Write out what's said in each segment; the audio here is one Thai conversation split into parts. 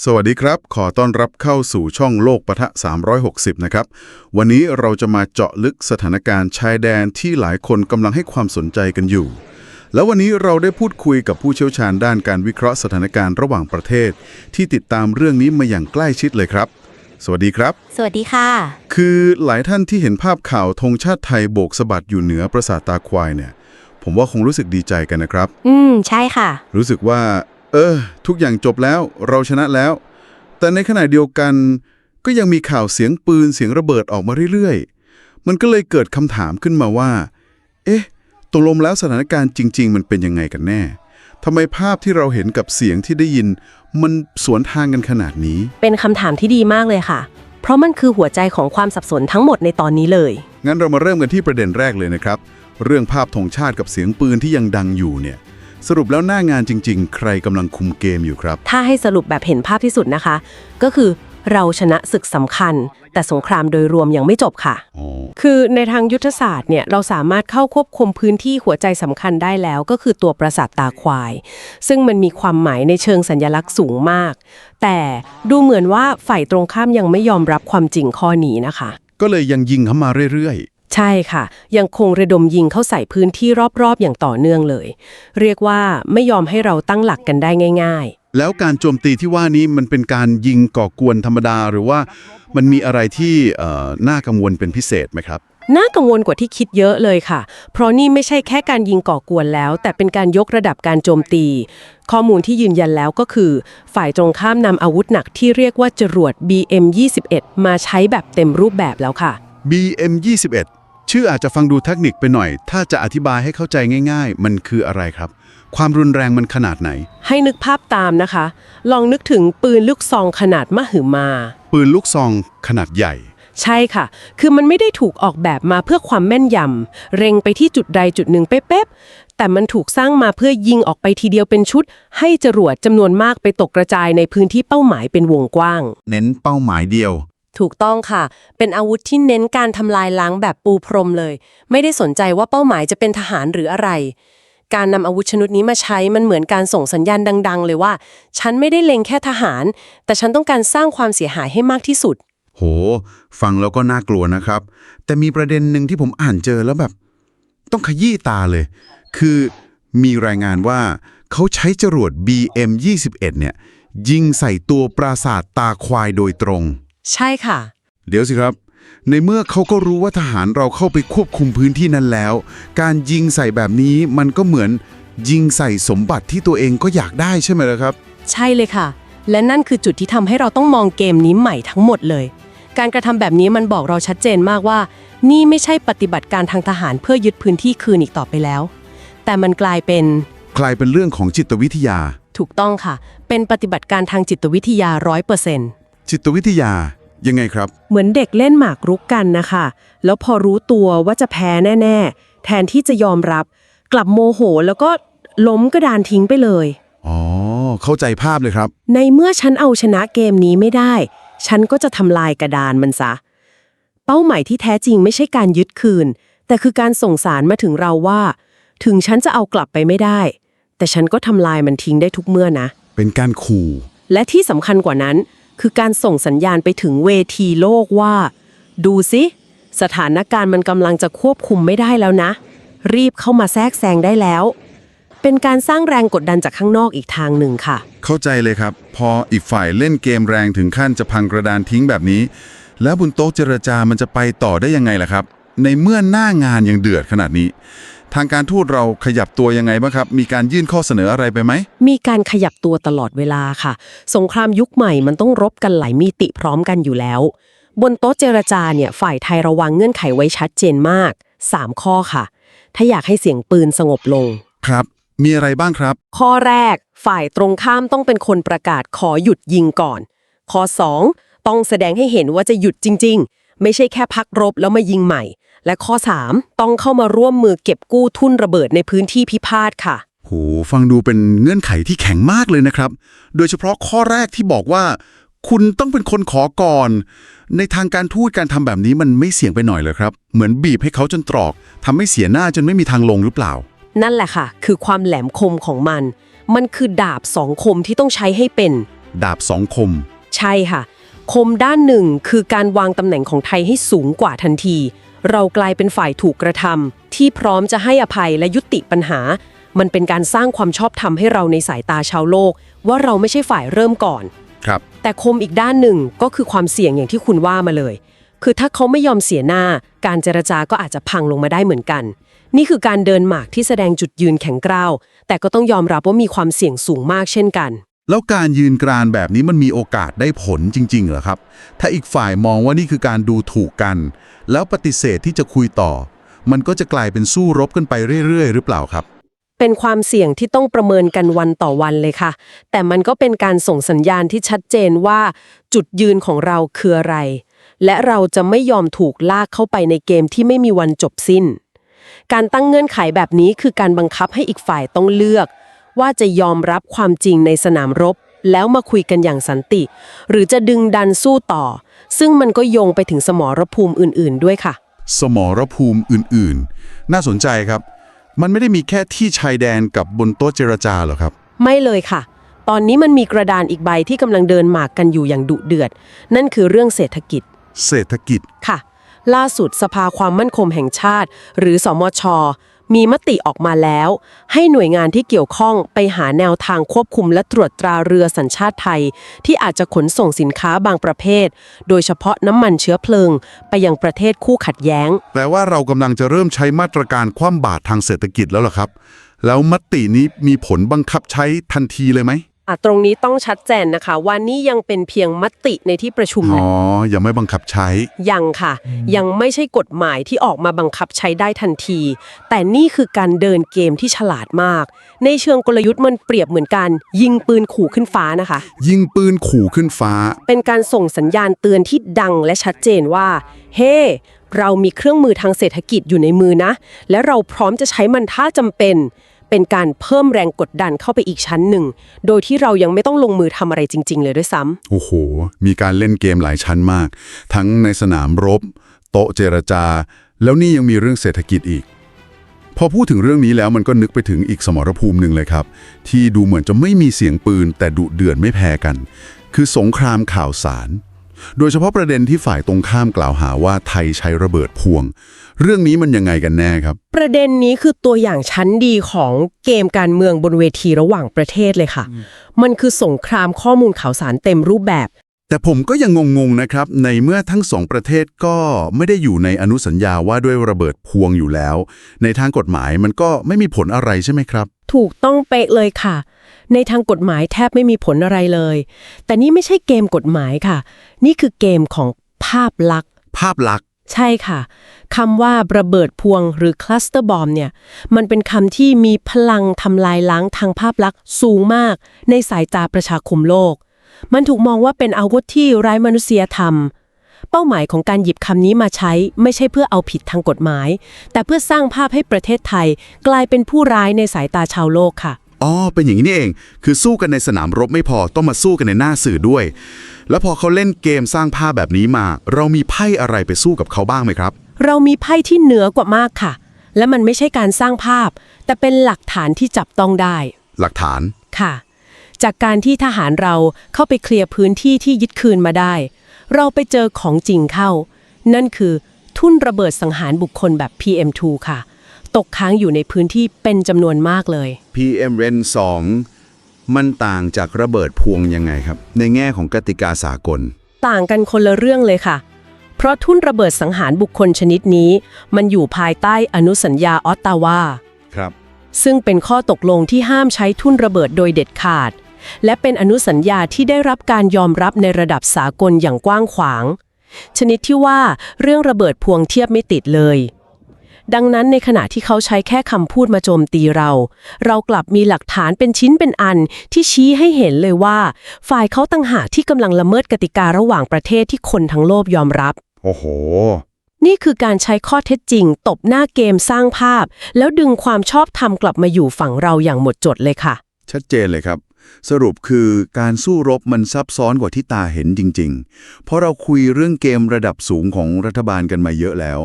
สวัสดีครับ ขอต้อนรับเข้าสู่ช่องโลกปะทะ 360 นะครับ วันนี้เราจะมาเจาะลึกสถานการณ์ชายแดนที่หลายคนกำลังให้ความสนใจกันอยู่ แล้ววันนี้เราได้พูดคุยกับผู้เชี่ยวชาญด้านการวิเคราะห์สถานการณ์ระหว่างประเทศ ที่ติดตามเรื่องนี้มาอย่างใกล้ชิดเลยครับ สวัสดีครับ สวัสดีค่ะ คือหลายท่านที่เห็นภาพข่าวธงชาติไทยโบกสะบัดอยู่เหนือปราสาทตาควายเนี่ย ผมว่าคงรู้สึกดีใจกันนะครับ อืม ใช่ค่ะ รู้สึกว่า เออ ทุกอย่างจบแล้วเราชนะแล้ว แต่ในขณะเดียวกันก็ยังมีข่าวเสียงปืนเสียงระเบิดออกมาเรื่อยๆ มันก็เลยเกิดคำถามขึ้นมาว่า เอ๊ะตกลงแล้วสถานการณ์จริง ๆ มันเป็นยังไงกันแน่ทำไมภาพที่เราเห็นกับเสียงที่ได้ยิน มันสวนทางกันขนาดนี้ เป็นคำถามที่ดีมากเลยค่ะ เพราะมันคือหัวใจของความสับสนทั้งหมดในตอนนี้เลย งั้นเรามาเริ่มกันที่ประเด็นแรกเลยนะครับ เรื่องภาพธงชาติกับเสียงปืนที่ยังดังอยู่เนี่ย สรุปแล้วหน้างานจริง ๆ ใครกำลังคุมเกมอยู่ครับ ถ้าให้สรุปแบบเห็นภาพที่สุดนะคะ ก็คือเราชนะศึกสำคัญ แต่สงครามโดยรวมยังไม่จบค่ะ อ๋อ คือในทางยุทธศาสตร์เนี่ยเราสามารถเข้าควบคุมพื้นที่หัวใจสำคัญได้แล้ว ก็คือตัวปราสาทตาควาย ซึ่งมันมีความหมายในเชิงสัญลักษณ์สูงมาก แต่ดูเหมือนว่าฝ่ายตรงข้ามยังไม่ยอมรับความจริงข้อนี้นะคะ ก็เลยยังยิงเข้ามาเรื่อย ใช่ค่ะ ยังคงระดมยิงเข้าใส่พื้นที่รอบๆ อย่างต่อเนื่องเลย เรียกว่าไม่ยอมให้เราตั้งหลักกันได้ง่าย ๆ แล้วการโจมตีที่ว่านี้มันเป็นการยิงก่อกวนธรรมดาหรือว่ามันมีอะไรที่เอ่อน่ากังวลเป็นพิเศษไหมครับๆน่ากังวลกว่าที่คิดเยอะเลยค่ะ เพราะนี่ไม่ใช่แค่การยิงก่อกวนแล้ว แต่เป็นการยกระดับการโจมตี ข้อมูลที่ยืนยันแล้วก็คือ ฝ่ายตรงข้ามนำอาวุธหนักที่เรียกว่าจรวด BM21 มาใช้แบบเต็มรูปแบบแล้วค่ะ BM21 ชื่ออาจจะฟังดูเทคนิคไปหน่อย ถ้าจะอธิบายให้เข้าใจง่าย ๆ มันคืออะไรครับ ความรุนแรงมันขนาดไหน ให้นึกภาพตามนะคะ ลองนึกถึงปืนลูกซองขนาดมหึมา ปืนลูกซองขนาดใหญ่ ใช่ค่ะ คือมันไม่ได้ถูกออกแบบมาเพื่อความแม่นยำ เร็งไปที่จุดใดจุดหนึ่งเป๊ะๆแต่มันถูกสร้างมาเพื่อยิงออกไปทีเดียวเป็นชุด ให้จรวดจำนวนมากไปตกกระจายในพื้นที่เป้าหมายเป็นวงกว้าง เน้นเป้าหมายเดียว ถูกต้องค่ะ เป็นอาวุธที่เน้นการทำลายล้างแบบปูพรมเลย ไม่ได้สนใจว่าเป้าหมายจะเป็นทหารหรืออะไร การนำอาวุธชนิดนี้มาใช้มันเหมือนการส่งสัญญาณดัง ๆ เลยว่า ฉันไม่ได้เล็งแค่ทหาร แต่ฉันต้องการสร้างความเสียหายให้มากที่สุด โห ฟังแล้วก็น่ากลัวนะครับ แต่มีประเด็นหนึ่งที่ผมอ่านเจอแล้วแบบ ต้องขยี้ตาเลย คือมีรายงานว่าเขาใช้จรวด BM21 เนี่ยยิงใส่ตัวปราสาทตาควายโดยตรง ใช่ค่ะ เดี๋ยวสิครับ ในเมื่อเขาก็รู้ว่าทหารเราเข้าไปควบคุมพื้นที่นั้นแล้ว การยิงใส่แบบนี้มันก็เหมือนยิงใส่สมบัติที่ตัวเองก็อยากได้ใช่ไหมล่ะครับ ใช่เลยค่ะ และนั่นคือจุดที่ทำให้เราต้องมองเกมนี้ใหม่ทั้งหมดเลย การกระทำแบบนี้มันบอกเราชัดเจนมากว่า นี่ไม่ใช่ปฏิบัติการทางทหารเพื่อยึดพื้นที่คืนอีกต่อไปแล้ว แต่มันกลายเป็นกลายเป็นเรื่องของจิตวิทยา ถูกต้องค่ะ เป็นปฏิบัติการทางจิตวิทยาร้อยเปอร์เซ็นต์ จิตวิทยายังไงครับ เหมือนเด็กเล่นหมากรุกกันนะคะ แล้วพอรู้ตัวว่าจะแพ้แน่ ๆ แทนที่จะยอมรับ กลับโมโหแล้วก็ล้มกระดานทิ้งไปเลย อ๋อ เข้าใจภาพเลยครับ ในเมื่อฉันเอาชนะเกมนี้ไม่ได้ ฉันก็จะทำลายกระดานมันซะ เป้าหมายที่แท้จริงไม่ใช่การยึดคืน แต่คือการส่งสารมาถึงเราว่า ถึงฉันจะเอากลับไปไม่ได้ แต่ฉันก็ทำลายมันทิ้งได้ทุกเมื่อนะ เป็นการขู่ และที่สำคัญกว่านั้น คือการส่งสัญญาณไปถึงเวทีโลกว่า ดูสิสถานการณ์มันกำลังจะควบคุมไม่ได้แล้วนะ รีบเข้ามาแทรกแซงได้แล้ว เป็นการสร้างแรงกดดันจากข้างนอกอีกทางหนึ่งค่ะ เข้าใจเลยครับ พออีกฝ่ายเล่นเกมแรงถึงขั้นจะพังกระดานทิ้งแบบนี้ แล้วบนโต๊ะเจรจามันจะไปต่อได้ยังไงล่ะครับ ในเมื่อหน้างานยังเดือดขนาดนี้ ทางการทูตเราขยับตัวยังไงบ้างครับ มีการยื่นข้อเสนออะไรไปไหม มีการขยับตัวตลอดเวลาค่ะ สงครามยุคใหม่มันต้องรบกันหลายมิติพร้อมกันอยู่แล้ว บนโต๊ะเจรจาเนี่ยฝ่ายไทยระวังเงื่อนไขไว้ชัดเจนมาก 3 ข้อค่ะ ถ้าอยากให้เสียงปืนสงบลง ครับ มีอะไรบ้างครับ ข้อแรก ฝ่ายตรงข้ามต้องเป็นคนประกาศขอหยุดยิงก่อน ข้อ 2 ต้องแสดงให้เห็นว่าจะหยุดจริง ๆ ไม่ใช่แค่พักรบแล้วมายิงใหม่ และข้อ 3 ต้องเข้ามาร่วมมือเก็บกู้ทุ่นระเบิดในพื้นที่พิพาทค่ะ โห ฟังดูเป็นเงื่อนไขที่แข็งมากเลยนะครับ โดยเฉพาะข้อแรกที่บอกว่า คุณต้องเป็นคนขอก่อน ในทางการทูตการทำแบบนี้มันไม่เสี่ยงไปหน่อยเลยครับ เหมือนบีบให้เขาจนตรอกทำให้เสียหน้าจนไม่มีทางลงหรือเปล่า นั่นแหละค่ะ คือความแหลมคมของมัน มันคือดาบสองคมที่ต้องใช้ให้เป็น ดาบสองคม ใช่ค่ะ คมด้านหนึ่งคือการวางตำแหน่งของไทยให้สูงกว่าทันที เรากลายเป็นฝ่ายถูกกระทำที่พร้อมจะให้อภัยและยุติปัญหา มันเป็นการสร้างความชอบธรรมให้เราในสายตาชาวโลก ว่าเราไม่ใช่ฝ่ายเริ่มก่อน ครับ แต่คมอีกด้านหนึ่งก็คือความเสี่ยงอย่างที่คุณว่ามาเลย คือถ้าเขาไม่ยอมเสียหน้า การเจรจาก็อาจจะพังลงมาได้เหมือนกัน นี่คือการเดินหมากที่แสดงจุดยืนแข็งกร้าวแต่ก็ต้องยอมรับว่ามีความเสี่ยงสูงมากเช่นกัน แล้วการยืนกรานแบบนี้มันมีโอกาสได้ผลจริง ๆ เหรอครับ ถ้าอีกฝ่ายมองว่านี่คือการดูถูกกัน แล้วปฏิเสธที่จะคุยต่อ มันก็จะกลายเป็นสู้รบกันไปเรื่อย ๆ หรือเปล่าครับ เป็นความเสี่ยงที่ต้องประเมินกันวันต่อวันเลยค่ะ แต่มันก็เป็นการส่งสัญญาณที่ชัดเจนว่า จุดยืนของเราคืออะไร และเราจะไม่ยอมถูกลากเข้าไปในเกมที่ไม่มีวันจบสิ้น การตั้งเงื่อนไขแบบนี้คือการบังคับให้อีกฝ่ายต้องเลือก ว่าจะยอมรับความจริงในสนามรบ แล้วมาคุยกันอย่างสันติ หรือจะดึงดันสู้ต่อ ซึ่งมันก็โยงไปถึงสมรภูมิอื่น ๆ ด้วยค่ะ สมรภูมิอื่นๆ น่าสนใจครับ มันไม่ได้มีแค่ที่ชายแดนกับบนโต๊ะเจรจาหรอครับ ไม่เลยค่ะ ตอนนี้มันมีกระดานอีกใบที่กำลังเดินหมากกันอยู่อย่างดุเดือด นั่นคือเรื่องเศรษฐกิจ เศรษฐกิจค่ะ ล่าสุดสภาความมั่นคงแห่งชาติ หรือสมช มีมติออกมาแล้ว ให้หน่วยงานที่เกี่ยวข้องไปหาแนวทางควบคุมและตรวจตราเรือสัญชาติไทย ที่อาจจะขนส่งสินค้าบางประเภท โดยเฉพาะน้ำมันเชื้อเพลิง ไปยังประเทศคู่ขัดแย้ง แปลว่าเรากำลังจะเริ่มใช้มาตรการคว่ำบาตรทางเศรษฐกิจแล้วเหรอครับ แล้วมตินี้มีผลบังคับใช้ทันทีเลยไหม ตรงนี้ต้องชัดเจนนะคะว่านี่ยังเป็นเพียงมติในที่ประชุมอ๋นะอยังไม่บังคับใช้ ยังค่ะ ยังไม่ใช่กฎหมายที่ออกมาบังคับใช้ได้ทันที แต่นี่คือการเดินเกมที่ฉลาดมาก ในเชิงกลยุทธ์มันเปรียบเหมือนกันยิงปืนขู่ขึ้นฟ้านะคะ ยิงปืนขู่ขึ้นฟ้า เป็นการส่งสัญญาณเตือนที่ดังและชัดเจนว่า เฮ้เรามีเครื่องมือทางเศรษฐกิจอยู่ในมือนะ และเราพร้อมจะใช้มันถ้าจำเป็น เป็นการเพิ่มแรงกดดันเข้าไปอีกชั้นหนึ่ง โดยที่เรายังไม่ต้องลงมือทำอะไรจริง ๆ เลยด้วยซ้ำ โอ้โห มีการเล่นเกมหลายชั้นมาก ทั้งในสนามรบ โต๊ะเจรจา แล้วนี่ยังมีเรื่องเศรษฐกิจอีก พอพูดถึงเรื่องนี้แล้วมันก็นึกไปถึงอีกสมรภูมิหนึ่งเลยครับ ที่ดูเหมือนจะไม่มีเสียงปืนแต่ดุเดือดไม่แพ้กัน คือสงครามข่าวสาร โดยเฉพาะประเด็นที่ฝ่ายตรงข้ามกล่าวหาว่าไทยใช้ระเบิดพวง เรื่องนี้มันยังไงกันแน่ครับ ประเด็นนี้คือตัวอย่างชั้นดีของเกมการเมืองบนเวทีระหว่างประเทศเลยค่ะ มันคือสงครามข้อมูลข่าวสารเต็มรูปแบบ แต่ผมก็ยังงงๆนะครับ ในเมื่อทั้งสองประเทศก็ไม่ได้อยู่ในอนุสัญญาว่าด้วยระเบิดพวงอยู่แล้ว ในทางกฎหมายมันก็ไม่มีผลอะไรใช่ไหมครับ ถูกต้องเป๊ะเลยค่ะ ในทางกฎหมายแทบไม่มีผลอะไรเลย แต่นี่ไม่ใช่เกมกฎหมายค่ะ นี่คือเกมของภาพลักษณ์ ภาพลักษณ์ ใช่ค่ะคำว่าระเบิดพวงหรือคลัสเตอร์บอมเนี่ย มันเป็นคำที่มีพลังทำลายล้างทางภาพลักษณ์สูงมาก ในสายตาประชาคมโลก มันถูกมองว่าเป็นอาวุธที่ไร้มนุษยธรรมเป้าหมายของการหยิบคำนี้มาใช้ ไม่ใช่เพื่อเอาผิดทางกฎหมาย แต่เพื่อสร้างภาพให้ประเทศไทย กลายเป็นผู้ร้ายในสายตาชาวโลกค่ะ อ๋อเป็นอย่างนี้นี่เอง คือสู้กันในสนามรบไม่พอต้องมาสู้กันในหน้าสื่อด้วย แล้วพอเขาเล่นเกมสร้างภาพแบบนี้มา เรามีไพ่อะไรไปสู้กับเขาบ้างไหมครับ เรามีไพ่ที่เหนือกว่ามากค่ะ และมันไม่ใช่การสร้างภาพ แต่เป็นหลักฐานที่จับต้องได้ หลักฐานค่ะ จากการที่ทหารเราเข้าไปเคลียร์พื้นที่ที่ยึดคืนมาได้ เราไปเจอของจริงเข้า นั่นคือทุ่นระเบิดสังหารบุคคลแบบ PM2 ค่ะ ตกค้างอยู่ในพื้นที่เป็นจำนวนมากเลย PM Ren 2 มันต่างจากระเบิดพวงยังไงครับ ในแง่ของกติกาสากล ต่างกันคนละเรื่องเลยค่ะ เพราะทุ่นระเบิดสังหารบุคคลชนิดนี้ มันอยู่ภายใต้อนุสัญญาออตตาวาครับ ซึ่งเป็นข้อตกลงที่ห้ามใช้ทุ่นระเบิดโดยเด็ดขาด และเป็นอนุสัญญาที่ได้รับการยอมรับในระดับสากลอย่างกว้างขวาง ชนิดที่ว่าเรื่องระเบิดพวงเทียบไม่ติดเลย ดังนั้นในขณะที่เขาใช้แค่คำพูดมาโจมตีเรา เรากลับมีหลักฐานเป็นชิ้นเป็นอันที่ชี้ให้เห็นเลยว่า ฝ่ายเขาต่างหากที่กำลังละเมิดกติการะหว่างประเทศที่คนทั้งโลกยอมรับ โอ้โห นี่คือการใช้ข้อเท็จจริง ตบหน้าเกมสร้างภาพ แล้วดึงความชอบธรรมกลับมาอยู่ฝั่งเราอย่างหมดจดเลยค่ะ ชัดเจนเลยครับ สรุปคือการสู้รบมันซับซ้อนกว่าที่ตาเห็นจริง ๆ เพราะเราคุยเรื่องเกมระดับสูงของรัฐบาลกันมาเยอะแล้ว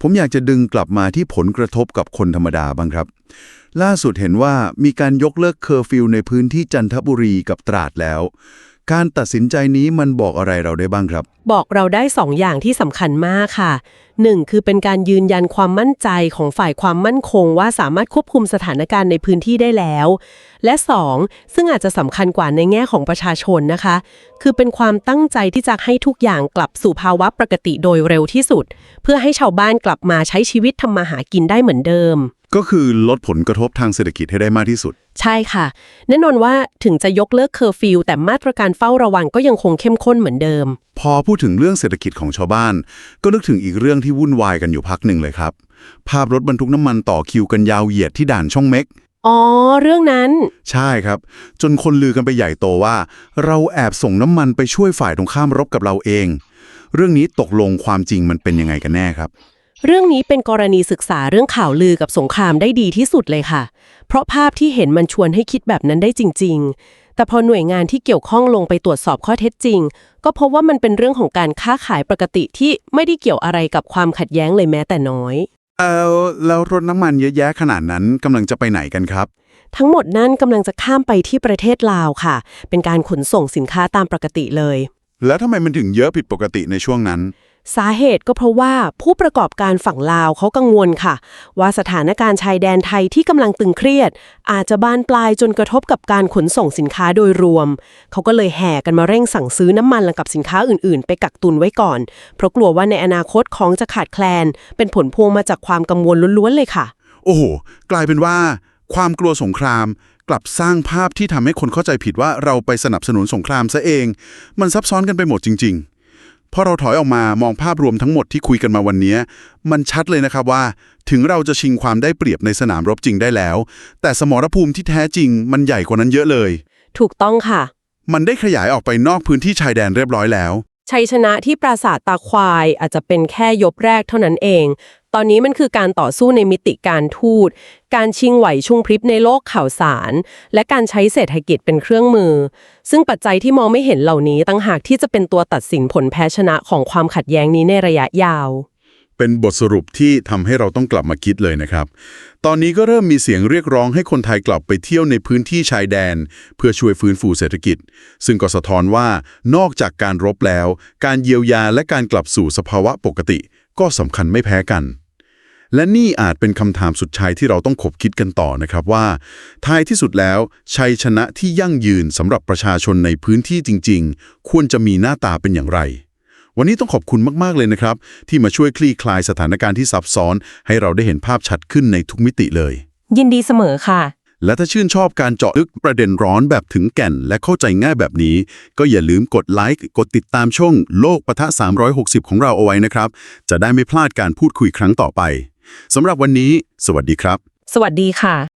ผมอยากจะดึงกลับมาที่ผลกระทบกับคนธรรมดาบ้างครับ ล่าสุดเห็นว่ามีการยกเลิกเคอร์ฟิวในพื้นที่จันทบุรีกับตราดแล้ว การตัดสินใจนี้มันบอกอะไรเราได้บ้างครับ บอกเราได้สองอย่างที่สำคัญมากค่ะหนึ่งคือเป็นการยืนยันความมั่นใจของฝ่ายความมั่นคง ว่าสามารถควบคุมสถานการณ์ในพื้นที่ได้แล้ว และสองซึ่งอาจจะสำคัญกว่าในแง่ของประชาชนนะคะ คือเป็นความตั้งใจที่จะให้ทุกอย่างกลับสู่ภาวะปกติโดยเร็วที่สุด เพื่อให้ชาวบ้านกลับมาใช้ชีวิตทำมาหากินได้เหมือนเดิม ก็คือลดผลกระทบทางเศรษฐกิจให้ได้มากที่สุด ใช่ค่ะ แน่นอนว่าถึงจะยกเลิกเคอร์ฟิวแต่มาตรการเฝ้าระวังก็ยังคงเข้มข้นเหมือนเดิม พอพูดถึงเรื่องเศรษฐกิจของชาวบ้าน ก็นึกถึงอีกเรื่องที่วุ่นวายกันอยู่พักหนึ่งเลยครับ ภาพรถบรรทุกน้ำมันต่อคิวกันยาวเหยียดที่ด่านช่องเม็ก อ๋อ เรื่องนั้น ใช่ครับ จนคนลือกันไปใหญ่โตว่า เราแอบส่งน้ำมันไปช่วยฝ่ายตรงข้ามรบกับเราเอง เรื่องนี้ตกลงความจริงมันเป็นยังไงกันแน่ครับ เรื่องนี้เป็นกรณีศึกษาเรื่องข่าวลือกับสงครามได้ดีที่สุดเลยค่ะ เพราะภาพที่เห็นมันชวนให้คิดแบบนั้นได้จริง ๆ แต่พอหน่วยงานที่เกี่ยวข้องลงไปตรวจสอบข้อเท็จจริง ก็พบว่ามันเป็นเรื่องของการค้าขายปกติที่ไม่ได้เกี่ยวอะไรกับความขัดแย้งเลยแม้แต่น้อย เออแล้วรถน้ำมันเยอะแยะขนาดนั้นกำลังจะไปไหนกันครับ ทั้งหมดนั้นกำลังจะข้ามไปที่ประเทศลาวค่ะ เป็นการขนส่งสินค้าตามปกติเลย แล้วทำไมมันถึงเยอะผิดปกติในช่วงนั้น สาเหตุก็เพราะว่าผู้ประกอบการฝั่งลาวเขากังวลค่ะ ว่าสถานการณ์ชายแดนไทยที่กำลังตึงเครียด อาจจะบานปลายจนกระทบกับการขนส่งสินค้าโดยรวม เขาก็เลยแห่กันมาเร่งสั่งซื้อน้ำมันและกับสินค้าอื่นๆ ไปกักตุนไว้ก่อน เพราะกลัวว่าในอนาคตของจะขาดแคลน เป็นผลพวงมาจากความกังวลล้วนๆเลยค่ะ โอ้โหกลายเป็นว่า ความกลัวสงคราม กลับสร้างภาพที่ทำให้คนเข้าใจผิดว่าเราไปสนับสนุนสงครามซะเอง มันซับซ้อนกันไปหมดจริง ๆ พอเราถอยออกมามองภาพรวมทั้งหมดที่คุยกันมาวันนี้ มันชัดเลยนะครับว่า ถึงเราจะชิงความได้เปรียบในสนามรบจริงได้แล้ว แต่สมรภูมิที่แท้จริงมันใหญ่กว่านั้นเยอะเลย ถูกต้องค่ะ มันได้ขยายออกไปนอกพื้นที่ชายแดนเรียบร้อยแล้ว ชัยชนะที่ปราสาทตาควายอาจจะเป็นแค่ยบแรกเท่านั้นเอง ตอนนี้มันคือการต่อสู้ในมิติการทูต การชิงไหวชุ่งพริบในโลกข่าวสาร และการใช้เศรษฐกิจเป็นเครื่องมือ ซึ่งปัจจัยที่มองไม่เห็นเหล่านี้ตั้งหากที่จะเป็นตัวตัดสินผลแพ้ชนะของความขัดแย้งนี้ในระยะยาว เป็นบทสรุปที่ทำให้เราต้องกลับมาคิดเลยนะครับ ตอนนี้ก็เริ่มมีเสียงเรียกร้องให้คนไทยกลับไปเที่ยวในพื้นที่ชายแดน เพื่อช่วยฟื้นฟูเศรษฐกิจ ซึ่งก็สะท้อนว่านอกจากการรบแล้ว การเยียวยาและการกลับสู่สภาวะปกติ ก็สำคัญไม่แพ้กัน และนี่อาจเป็นคำถามสุดท้ายที่เราต้องขบคิดกันต่อนะครับว่า ท้ายที่สุดแล้ว ชัยชนะที่ยั่งยืนสำหรับประชาชนในพื้นที่จริง ๆ ควรจะมีหน้าตาเป็นอย่างไร วันนี้ต้องขอบคุณมาก ๆ เลยนะครับ ที่มาช่วยคลี่คลายสถานการณ์ที่ซับซ้อน ให้เราได้เห็นภาพชัดขึ้นในทุกมิติเลย ยินดีเสมอค่ะ และถ้าชื่นชอบการเจาะลึกประเด็นร้อนแบบถึงแก่นและเข้าใจง่ายแบบนี้ ก็อย่าลืมกดไลค์กดติดตามช่องโลกปะทะ 360 ของเราเอาไว้นะครับ จะได้ไม่พลาดการพูดคุยครั้งต่อไป สำหรับวันนี้ สวัสดีครับ สวัสดีค่ะ